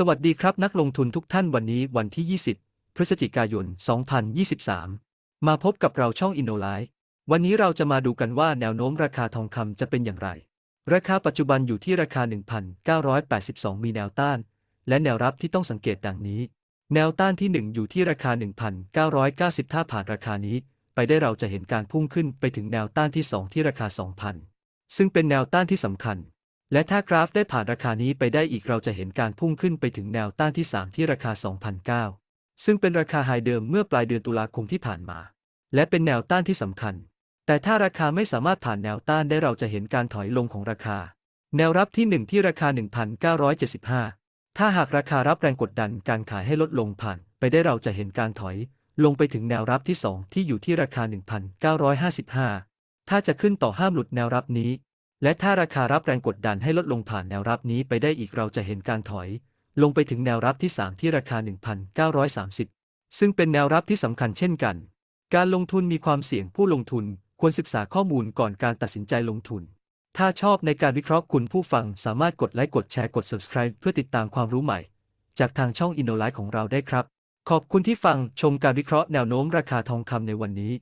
สวัสดีครับนักลงทุนทุกท่านวันนี้วันที่ 20 พฤศจิกายน 2023 มาพบกับเราช่อง i n n o l i วันนี้เราจะมาดูกันว่าแนวโน้มราคาทองคำจะเป็นอย่างไร ราคาปัจจุบันอยู่ที่ราคา 1,982 มีแนวต้าน และแนวรับที่ต้องสังเกตดังนี้ แนวต้านที่ 1 อยู่ที่ราคา 1,990 ถ้าผ่านราคานี้ ไปได้เราจะเห็นการพุ่งขึ้นไปถึงแนวต้านที่ 2 ที่ราคา 2,000 ซึ่งเป็นแนวต้านที่สำคัญ และถ้ากราฟได้ผ่านราคานี้ไปได้อีกเราจะเห็นการพุ่งขึ้นไปถึงแนวต้านที่ 3 ที่ราคา 2,009 ซึ่งเป็นราคาไฮเดิมเมื่อปลายเดือนตุลาคมที่ผ่านมา และเป็นแนวต้านที่สำคัญ แต่ถ้าราคาไม่สามารถผ่านแนวต้านได้เราจะเห็นการถอยลงของราคา แนวรับที่ 1 ที่ราคา 1,975 ถ้าหากราคารับแรงกดดันการขายให้ลดลงผ่าน ไปได้เราจะเห็นการถอย ลงไปถึงแนวรับที่ 2 ที่อยู่ที่ราคา 1,955 ถ้าจะขึ้นต่อห้ามหลุดแนวรับนี้ และถ้าราคารับแรงกดดันให้ลดลงผ่านแนวรับนี้ไปได้อีกเราจะเห็นการถอย ลงไปถึงแนวรับที่ 3 ที่ราคา 1,930 ซึ่งเป็นแนวรับที่สำคัญเช่นกัน การลงทุนมีความเสี่ยงผู้ลงทุน ควรศึกษาข้อมูลก่อนการตัดสินใจลงทุน ถ้าชอบในการวิเคราะห์คุณผู้ฟังสามารถกดไลค์กดแชร์กด subscribe เพื่อติดตามความรู้ใหม่ จากทางช่อง i n n o l i ของเราได้ครับ ขอบคุณที่ฟังชมการวิเคราะห์แนวโน้มราคาทองคำในวันนี้